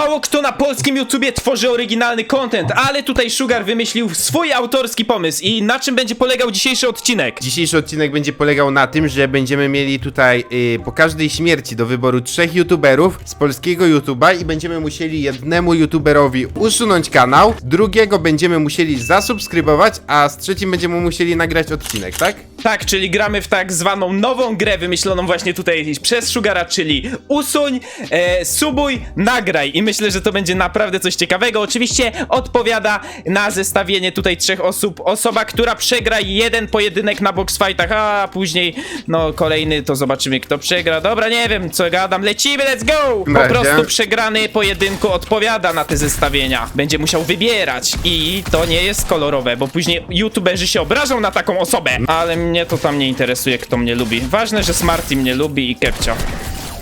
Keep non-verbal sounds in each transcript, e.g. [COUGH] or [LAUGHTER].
Mało kto na polskim YouTubie tworzy oryginalny content, ale tutaj Sugar wymyślił swój autorski pomysł i na czym będzie polegał dzisiejszy odcinek? Dzisiejszy odcinek będzie polegał na tym, że będziemy mieli tutaj y, po każdej śmierci do wyboru trzech youtuberów z polskiego YouTuba i będziemy musieli jednemu youtuberowi usunąć kanał, drugiego będziemy musieli zasubskrybować, a z trzecim będziemy musieli nagrać odcinek, tak? Tak, czyli gramy w tak zwaną nową grę wymyśloną właśnie tutaj przez Sugara, czyli usuń, e, subuj, nagraj i myślę, że to będzie naprawdę coś ciekawego. Oczywiście odpowiada na zestawienie tutaj trzech osób osoba, która przegra jeden pojedynek na box fightach, a później no kolejny to zobaczymy kto przegra. Dobra, nie wiem co gadam, lecimy, let's go! Po prostu przegrany pojedynku odpowiada na te zestawienia. Będzie musiał wybierać i to nie jest kolorowe, bo później youtuberzy się obrażą na taką osobę. Ale mnie to tam nie interesuje, kto mnie lubi. Ważne, że Smarty mnie lubi i Kepcio.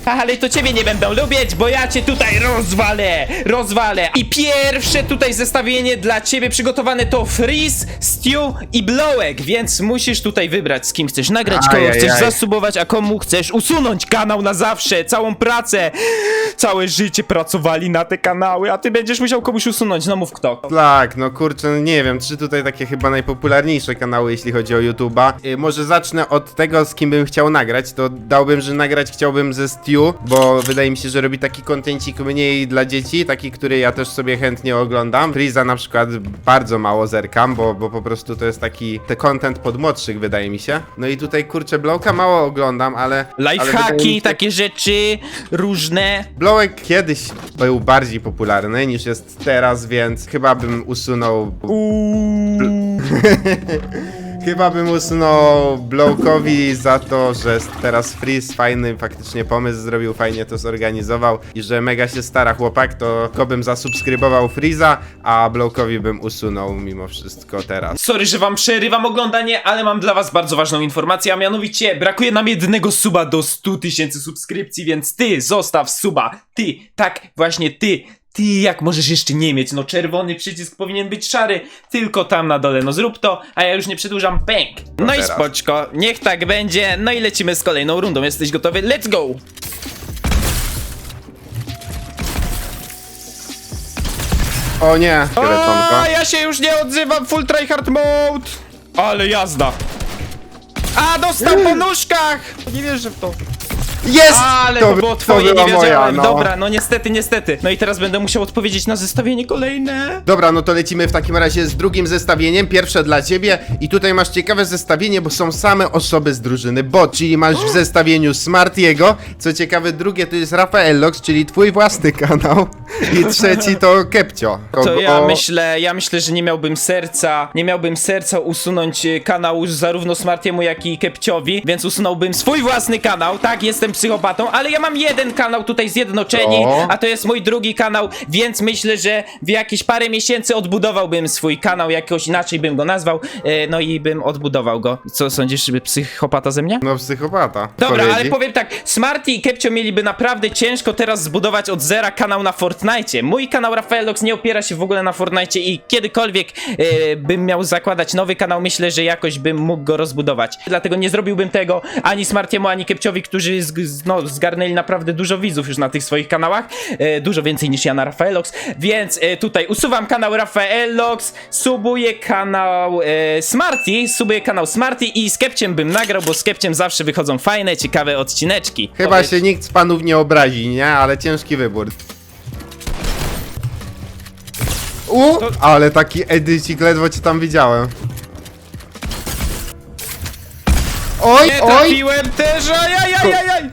Ale to ciebie nie będą lubić, bo ja cię tutaj rozwalę, rozwalę. I pierwsze tutaj zestawienie dla ciebie przygotowane to Freeze, Stew i Blowek, więc musisz tutaj wybrać z kim chcesz nagrać, kogo Ajajaj. chcesz zasubować, a komu chcesz usunąć kanał na zawsze, całą pracę. Całe życie pracowali na te kanały, a ty będziesz musiał komuś usunąć, no mów kto. Tak, no kurczę, no nie wiem, trzy tutaj takie chyba najpopularniejsze kanały, jeśli chodzi o YouTube'a. Y, może zacznę od tego, z kim bym chciał nagrać, to dałbym, że nagrać chciałbym ze Bo wydaje mi się, że robi taki kontencik mniej dla dzieci, taki, który ja też sobie chętnie oglądam. Freeza na przykład bardzo mało zerkam, bo, bo po prostu to jest taki te content pod młodszych, wydaje mi się. No i tutaj kurczę, Blowka mało oglądam, ale... Lifehacki, się- takie rzeczy, różne. Blowek kiedyś był bardziej popularny niż jest teraz, więc chyba bym usunął Uuu. [LAUGHS] Chyba bym usunął Blowkowi za to, że teraz Freeze fajny faktycznie pomysł zrobił, fajnie to zorganizował i że mega się stara chłopak, to go bym zasubskrybował Freeza, a Blowkowi bym usunął mimo wszystko teraz. Sorry, że wam przerywam oglądanie, ale mam dla was bardzo ważną informację, a mianowicie brakuje nam jednego suba do 100 tysięcy subskrypcji, więc ty zostaw suba. Ty, tak, właśnie ty. Ty, jak możesz jeszcze nie mieć? No czerwony przycisk powinien być szary, tylko tam na dole. No zrób to, a ja już nie przedłużam. Bang! No i teraz. spoczko, niech tak będzie. No i lecimy z kolejną rundą. Jesteś gotowy? Let's go! O nie, szkieletonko. A, ja się już nie odzywam, full tryhard mode! Ale jazda! A, dostał po nóżkach! Nie wierzę w to. Jest! Ale to, by- było twoje, była nie wiedziałem. no. Dobra, no niestety, niestety. No i teraz będę musiał odpowiedzieć na zestawienie kolejne. Dobra, no to lecimy w takim razie z drugim zestawieniem. Pierwsze dla ciebie. I tutaj masz ciekawe zestawienie, bo są same osoby z drużyny bot, czyli masz w zestawieniu Smartiego. Co ciekawe, drugie to jest Rafael Lox, czyli twój własny kanał. I trzeci to Kepcio. To ja myślę, ja myślę, że nie miałbym serca, nie miałbym serca usunąć kanału zarówno Smartiemu, jak i Kepciowi, więc usunąłbym swój własny kanał. Tak, jestem psychopatą, ale ja mam jeden kanał tutaj zjednoczeni, O. a to jest mój drugi kanał, więc myślę, że w jakieś parę miesięcy odbudowałbym swój kanał, jakoś inaczej bym go nazwał, e, no i bym odbudował go. Co sądzisz, żeby psychopata ze mnie? No psychopata. Dobra, Powiedzi. ale powiem tak, Smarty i Kepcio mieliby naprawdę ciężko teraz zbudować od zera kanał na Fortnite. Mój kanał Rafaelox nie opiera się w ogóle na Fortnite i kiedykolwiek e, bym miał zakładać nowy kanał, myślę, że jakoś bym mógł go rozbudować. Dlatego nie zrobiłbym tego ani Smartiemu, ani Kepciowi, którzy z, no, zgarnęli naprawdę dużo widzów już na tych swoich kanałach. E, dużo więcej niż ja na Rafaelox. Więc e, tutaj usuwam kanał Rafaelox, subuję kanał e, Smarty, subuję kanał Smarty i z Kepciem bym nagrał, bo z Kepciem zawsze wychodzą fajne, ciekawe odcineczki. Chyba Powiedz- się nikt z panów nie obrazi, nie? Ale ciężki wybór. U, ale taki edycik, ledwo cię tam widziałem. Oj, Nie oj! trafiłem też, ajajajajaj!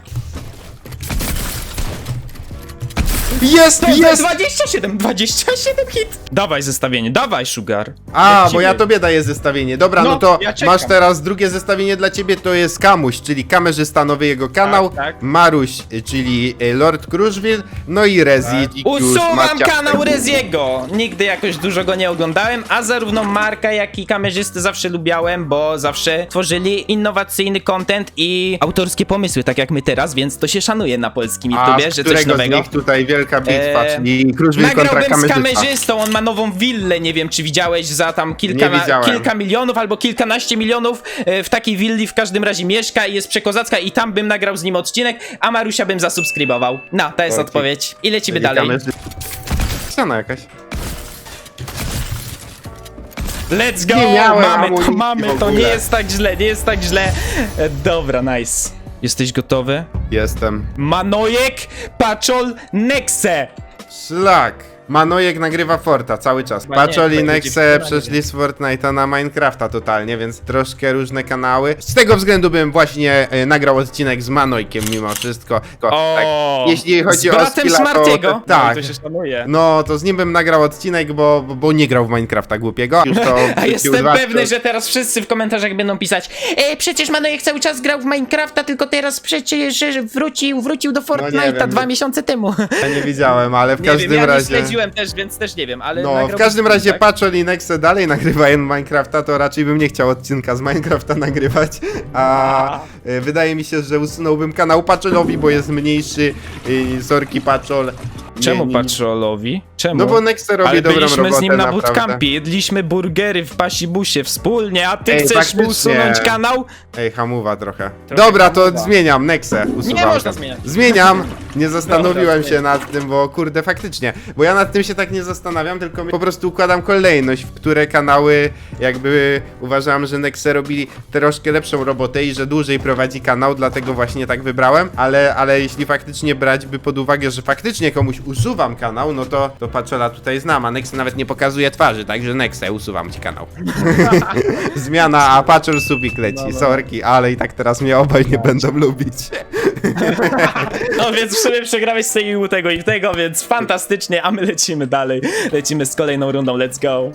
Jest, To jest jest! 27, 27 hit! Dawaj zestawienie, dawaj Sugar. A, Jak bo ja tobie daję zestawienie. Dobra, no, No, to ja czekam. masz teraz drugie zestawienie dla ciebie, to jest Kamuś, czyli kamerzysta nowy jego kanał, tak. Maruś, y, czyli y, Lord Kruszwil, no i Rezi. Tak. i Usuwam Macia- kanał Reziego! Nigdy jakoś dużo go nie oglądałem, a zarówno Marka, jak i kamerzysty zawsze lubiałem, bo zawsze tworzyli innowacyjny content i autorskie pomysły, tak jak my teraz, więc to się szanuje na polskim A YouTubie, z że coś którego nowego. z nich tutaj wielka bitwa, Eee, czyli Kruszwil kontra Nagrałbym z kamerzysta. kamerzystą, on ma nową willę, nie wiem czy widziałeś, za tam kilka, Nie widziałem. kilka milionów albo kilkanaście milionów e, w takiej willi w każdym razie mieszka i jest przekozacka i tam bym nagrał z nim odcinek, a Marusia bym zasubskrybował. No, to jest Okej. odpowiedź. I lecimy Czyli dalej. kamerzy- ściana jakaś. Let's go! Nie miałem mamy to, amunicji mamy w to, ogóle. nie jest tak źle, nie jest tak źle. E, Dobra, nice. Jesteś gotowy? Jestem. Manojek, Paczol, Nexe! Szlak. Manojek nagrywa Forta cały czas. Chyba nie, Paczol i chyba Nexe przeszli z Fortnite'a na Minecrafta totalnie, więc troszkę różne kanały. Z tego względu bym właśnie e, nagrał odcinek z Manojkiem mimo wszystko. Tylko, O, tak, jeśli chodzi z o bratem skilla, to- Smartiego? to- tak. No, to się szanuje. No, to z nim bym nagrał odcinek, bo, bo, bo nie grał w Minecrafta głupiego. Już to [LAUGHS] A wrzucił jestem dwa- pewny, że teraz wszyscy w komentarzach będą pisać e, przecież Manojek cały czas grał w Minecrafta, tylko teraz przecież wrócił, wrócił do Fortnite'a No wiem, dwa nie- miesiące temu. Ja nie widziałem, ale w Nie każdym wiem, ja razie... nie śledziłem też, więc też nie wiem, ale No, w każdym razie tak? Paczol i Nexe dalej nagrywają Minecrafta, to raczej bym nie chciał odcinka z Minecrafta [LAUGHS] nagrywać, a [LAUGHS] e, wydaje mi się, że usunąłbym kanał Paczolowi, bo jest mniejszy, i sorki Paczol. Nie- Czemu nie- Paczolowi? Czemu? No bo Nexe robi Ale dobrą byliśmy robotę z nim na naprawdę. bootcampie, jedliśmy burgery w pasibusie wspólnie, a ty Ej, chcesz faktycznie. mu usunąć kanał? Ej, hamuwa trochę. Trochę Dobra, to hamuwa. zmieniam, Nexe usuwam. Nie można zmieniać. Zmieniam! Nie [LAUGHS] zastanowiłem Dobra, się nad tym, bo kurde, faktycznie. Bo ja nad tym się tak nie zastanawiam, tylko po prostu układam kolejność, w które kanały jakby uważam, że Nexe robili troszkę lepszą robotę i że dłużej prowadzi kanał, dlatego właśnie tak wybrałem, ale, ale jeśli faktycznie brać by pod uwagę, że faktycznie komuś usuwam kanał, no to, to Paczola tutaj znam, a Nexe nawet nie pokazuje twarzy, także Nexe, usuwam ci kanał. [LAUGHS] Zmiana, a Paczol subik leci, sorki, ale i tak teraz mnie obaj nie będą lubić. [LAUGHS] No więc w sumie przegrałeś sobie i u tego i tego, więc fantastycznie, a my lecimy dalej. Lecimy z kolejną rundą, let's go.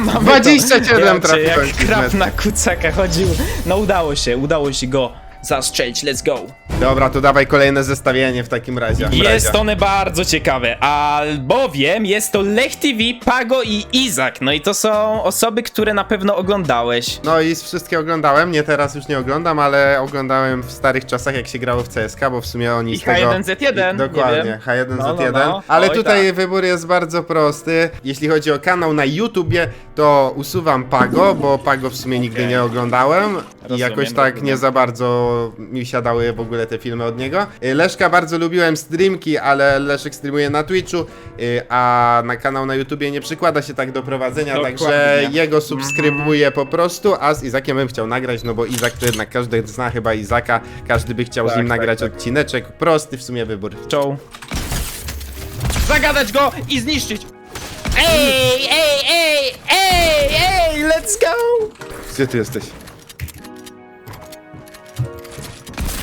Mamy 27 to. Trafiłem Jak krab na kucaka chodził. No udało się, udało się go zastrzelić, let's go. Dobra, to dawaj kolejne zestawienie w takim razie. Jest one bardzo ciekawe, albowiem jest to Lech TV, Pago i Izak. No i to są osoby, które na pewno oglądałeś. No i z wszystkie oglądałem, nie teraz już nie oglądam, ale oglądałem w starych czasach jak się grało w CSK, bo w sumie oni I z tego... H1Z1, I- Dokładnie, nie wiem. H1Z1. No, no, no. Ale Oj, tutaj tak. wybór jest bardzo prosty. Jeśli chodzi o kanał na YouTubie, to usuwam Pago, bo Pago w sumie nigdy Okej. nie oglądałem i Rozumiem, jakoś tak rozumiem. nie za bardzo mi siadały w ogóle te filmy od niego. Y, Leszka bardzo lubiłem streamki, ale Leszek streamuje na Twitchu, y, a na kanał na YouTubie nie przykłada się tak do prowadzenia, Dokładnie. także jego subskrybuję po prostu, a z Izakiem bym chciał nagrać, no bo Izak to jednak każdy zna chyba Izaka, każdy by chciał z Tak, nim tak, nagrać tak. odcineczek, prosty w sumie wybór. Czoł. Zagadać go i zniszczyć. Ej, ej, ej, ej, ej, let's go! Gdzie ty jesteś?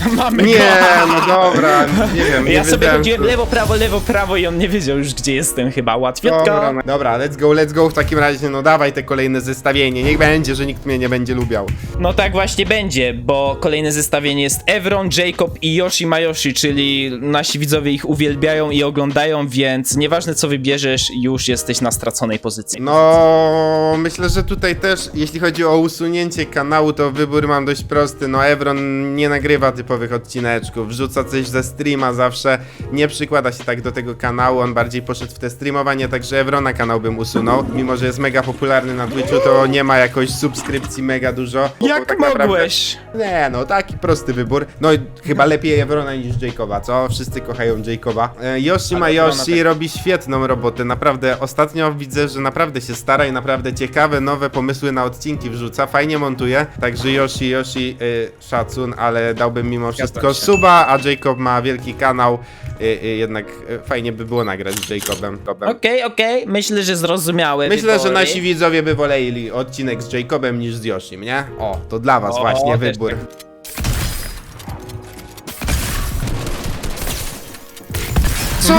[LAUGHS] Mamy Nie, go! no dobra, nie wiem, nie Ja sobie wiedziałem, chodziłem co- lewo, prawo, lewo, prawo i on nie wiedział już gdzie jestem chyba. Łatwiutko. Dobra, no- dobra, let's go, let's go w takim razie, no dawaj te kolejne zestawienie, niech będzie, że nikt mnie nie będzie lubiał. No tak właśnie będzie, bo kolejne zestawienie jest Evron, Jacob i Yoshi Mayoshi, czyli nasi widzowie ich uwielbiają i oglądają, więc nieważne co wybierzesz, już jesteś na straconej pozycji. No, myślę, że tutaj też, jeśli chodzi o usunięcie kanału, to wybór mam dość prosty. No, Evron nie nagrywa typowych odcineczków, wrzuca coś ze streama zawsze, nie przykłada się tak do tego kanału, on bardziej poszedł w te streamowanie, także Evrona kanał bym usunął. Mimo, że jest mega popularny na Twitchu, to nie ma jakoś subskrypcji mega dużo. Jak tak naprawdę- mogłeś? Nie, no taki prosty wybór. No i chyba lepiej Evrona niż Jacoba, co? Wszyscy kochają Jacoba. E, Yoshi ma Yoshi tak- robi świetną robotę, naprawdę. Ostatnio widzę, że naprawdę się stara i naprawdę ciekawe, nowe pomysły na odcinki wrzuca, fajnie montuje. Także Yoshi, Yoshi, y, szacun, ale dałbym mimo wszystko się. suba, a Jacob ma wielki kanał, y, y, jednak y, fajnie by było nagrać z Jacobem. Okej, okej, myślę, że zrozumiałe Myślę, że nasi widzowie by woleli odcinek z Jacobem niż z Yoshim, nie? O, to dla was O, właśnie też wybór. tak. [LAUGHS] Co?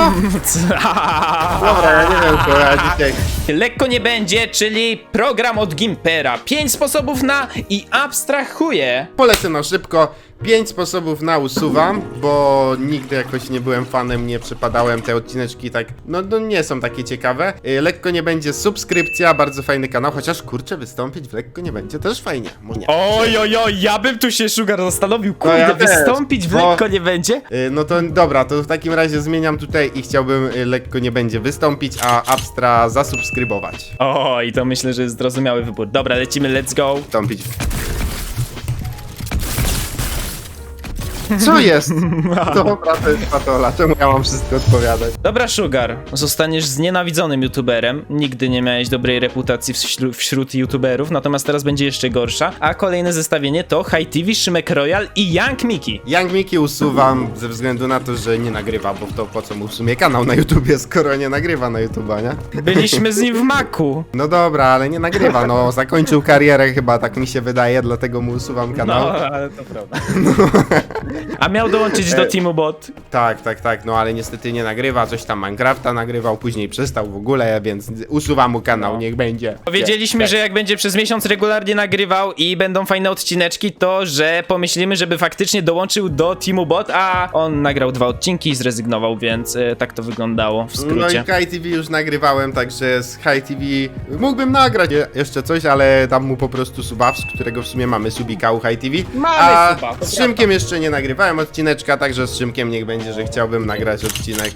Dobra, ja nie wiem, co ja dzisiaj... Lekko nie będzie, czyli program od Gimpera. Pięć sposobów na i abstrahuję. Polecę na szybko. Pięć sposobów na usuwam, bo nigdy jakoś nie byłem fanem, nie przepadałem te odcineczki tak, no, no nie są takie ciekawe. Y, Lekko nie będzie subskrypcja, bardzo fajny kanał, chociaż kurczę wystąpić w lekko nie będzie też fajnie. Może nie. Oj, oj, oj, ja bym tu się Sugar zastanowił, kurde, ja też, wystąpić w bo- lekko nie będzie? Y, No to dobra, to w takim razie zmieniam tutaj i chciałbym y, lekko nie będzie wystąpić, a Abstra zasubskrybować. Oj, to myślę, że jest zrozumiały wybór. Dobra, lecimy, let's go. Wystąpić. Co jest? Dobra, [LAUGHS] to jest patola, czemu ja mam wszystko odpowiadać? Dobra, Sugar, zostaniesz znienawidzonym youtuberem. Nigdy nie miałeś dobrej reputacji wśród, wśród youtuberów, natomiast teraz będzie jeszcze gorsza. A kolejne zestawienie to High TV, Szymek Royal i Young Miki. Young Miki usuwam ze względu na to, że nie nagrywa, bo to po co mu w sumie kanał na YouTubie, skoro nie nagrywa na YouTuba, nie? Byliśmy z nim w [LAUGHS] maku. No dobra, ale nie nagrywa, no zakończył karierę chyba, tak mi się wydaje, dlatego mu usuwam kanał. No, ale to prawda. [LAUGHS] A miał dołączyć do Teamu Bot. Tak, tak, tak, no ale niestety nie nagrywa, coś tam Minecrafta nagrywał, później przestał w ogóle, więc usuwam mu kanał, No. niech będzie. Powiedzieliśmy, że jak będzie przez miesiąc regularnie nagrywał i będą fajne odcineczki, to że pomyślimy, żeby faktycznie dołączył do Teamu Bot, a on nagrał dwa odcinki i zrezygnował, więc e, tak to wyglądało w No i skrócie. High TV już nagrywałem, także z High TV mógłbym nagrać je- jeszcze coś, ale dam mu po prostu suba, z którego w sumie mamy subika u High TV. Mamy A suba, to z Szymkiem jeszcze nie nagrywałem odcineczka, także z Szymkiem niech będzie, że chciałbym nagrać odcinek.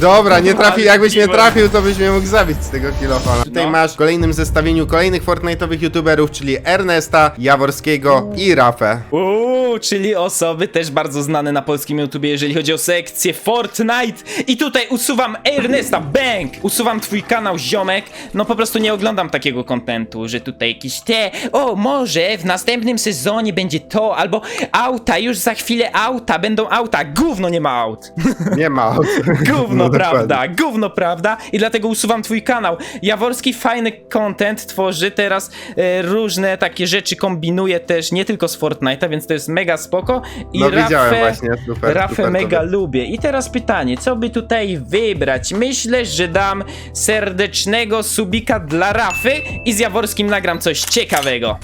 Dobra, nie trafi, jakbyś nie trafił, to byś mnie mógł zabić z tego kilofona. Tutaj No. masz w kolejnym zestawieniu kolejnych Fortnite'owych youtuberów, czyli Ernesta, Jaworskiego i Rafę. Uuu, czyli osoby też bardzo znane na polskim YouTubie, jeżeli chodzi o sekcję Fortnite. I tutaj usuwam Ernesta Bank. Usuwam twój kanał, ziomek. No po prostu nie oglądam takiego kontentu, że tutaj jakieś te, o może w następnym sezonie będzie to, albo auta, już za chwilę auta, będą auta. Gówno nie ma aut. Nie ma. [LAUGHS] Gówno, No, dokładnie. prawda, gówno, prawda? I dlatego usuwam twój kanał. Jaworski fajny content tworzy, teraz e, różne takie rzeczy kombinuje też, nie tylko z Fortnite'a, więc to jest mega spoko. I No widziałem Rafę, właśnie, super, Rafę super mega lubię. I teraz pytanie, co by tutaj wybrać? Myślę, że dam serdecznego subika dla Rafy i z Jaworskim nagram coś ciekawego.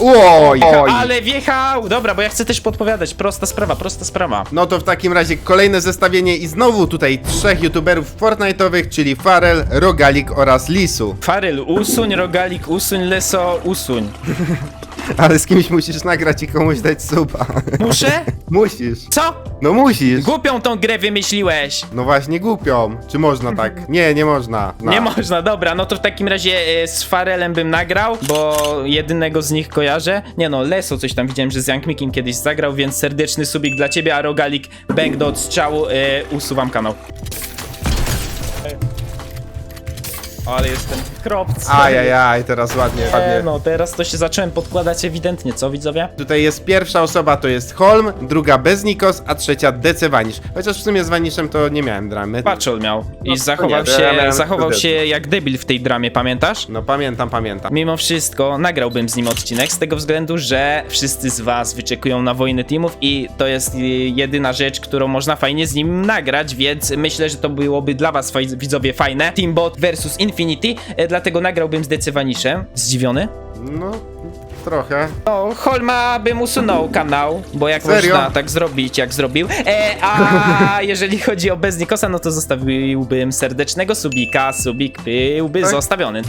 Oj, oj. Ale wjechał! Dobra, bo ja chcę też podpowiadać. Prosta sprawa, prosta sprawa. No to w takim razie kolejne zestawienie i znowu tutaj trzech youtuberów Fortnite'owych, czyli Farel, Rogalik oraz Lisu. Faryl, usuń, rogalik, usuń, leso, usuń. [LAUGHS] [LAUGHS] Ale z kimś musisz nagrać i komuś dać suba. [LAUGHS] Muszę? musisz. Co? No musisz. Głupią tą grę wymyśliłeś. No właśnie głupią. Czy można tak? Nie, nie można. No. Nie można, dobra, no to w takim razie e, z Farelem bym nagrał, bo jedynego z nich kojarzę. Nie no, Leso coś tam widziałem, że z Young Mikiem kiedyś zagrał, więc serdeczny subik dla ciebie, a rogalik, bang do odstrzału, e, usuwam kanał. Ale jestem kropcem. Ajajaj, teraz ładnie, ładnie. E, no, teraz to się zacząłem podkładać ewidentnie, co widzowie? Tutaj jest pierwsza osoba, to jest Holm, druga Beznikos, a trzecia Decewanisz. Chociaż w sumie z Vaniszem to nie miałem dramy. Patrzol miał i No, to zachował nie, to ja się, miałem zachował wtedy. się jak debil w tej dramie, pamiętasz? No pamiętam, pamiętam. Mimo wszystko nagrałbym z nim odcinek z tego względu, że wszyscy z was wyczekują na wojnę teamów i to jest y, jedyna rzecz, którą można fajnie z nim nagrać, więc myślę, że to byłoby dla was faj- widzowie fajne. Teambot versus Infinity, e, dlatego nagrałbym z Decywaniszem. Zdziwiony? No, trochę. No, Holma bym usunął kanał, bo jak Serio? można tak zrobić, jak zrobił. E, a [LAUGHS] jeżeli chodzi o Beznikosa, no to zostawiłbym serdecznego subika, subik byłby Tak? zostawiony.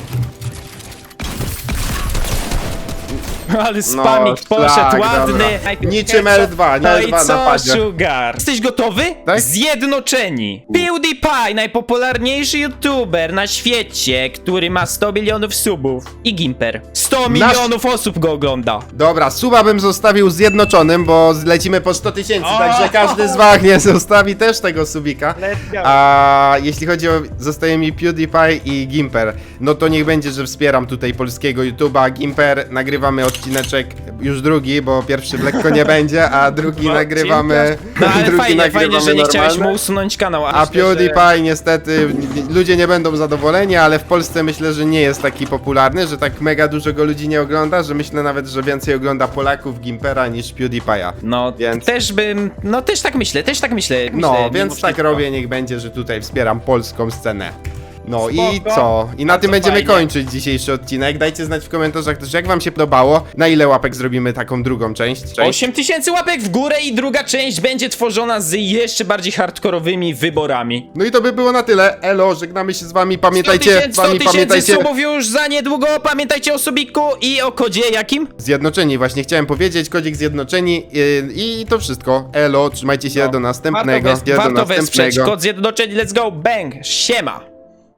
[LAUGHS] Ale spamik poszedł tak, ładny. dobra. Najpierw Niczym ketchup. L2, No L2 i na co, padzie. Sugar? Jesteś gotowy? Tak. Zjednoczeni. PewDiePie, najpopularniejszy youtuber na świecie, który ma 100 milionów subów. I Gimper. 100 milionów osób go ogląda. Dobra, suba bym zostawił zjednoczonym, bo lecimy po 100 tysięcy, O! także każdy z was nie zostawi też tego subika. Let's go. A jeśli chodzi o, zostaje mi PewDiePie i Gimper, no to niech będzie, że wspieram tutaj polskiego YouTube'a. Gimper, nagrywamy odcineczek już drugi, bo pierwszy lekko nie będzie, a drugi nagrywamy, [LAUGHS] No ale drugi fajnie, fajnie, że nie chciałeś mu usunąć kanał. A myślę, że- PewDiePie niestety ludzie nie będą zadowoleni, ale w Polsce myślę, że nie jest taki popularny, że tak mega dużo go ludzi nie ogląda, że myślę nawet, że więcej ogląda Polaków Gimpera niż PewDiePie'a. No, Więc- też bym, no też tak myślę, też tak myślę. myślę No, mimo więc tak wszystko. robię, niech będzie, że tutaj wspieram polską scenę. No i Spoko. co? I na Bardzo tym będziemy fajnie. kończyć dzisiejszy odcinek. Dajcie znać w komentarzach też, jak wam się podobało. Na ile łapek zrobimy taką drugą część? 8 tysięcy łapek w górę i druga część będzie tworzona z jeszcze bardziej hardkorowymi wyborami. No i to by było na tyle. Elo, żegnamy się z wami. 100 Pamiętajcie, z tysięcy, 100 wami tysięcy pamiętajcie. subów już za niedługo. Pamiętajcie o subiku i o kodzie jakim? Zjednoczeni, właśnie chciałem powiedzieć, kodzik zjednoczeni yy, i to wszystko. Elo, trzymajcie się No. do następnego. Warto, wes- do warto wesprzeć następnego. kod zjednoczeni. Let's go, bang, siema.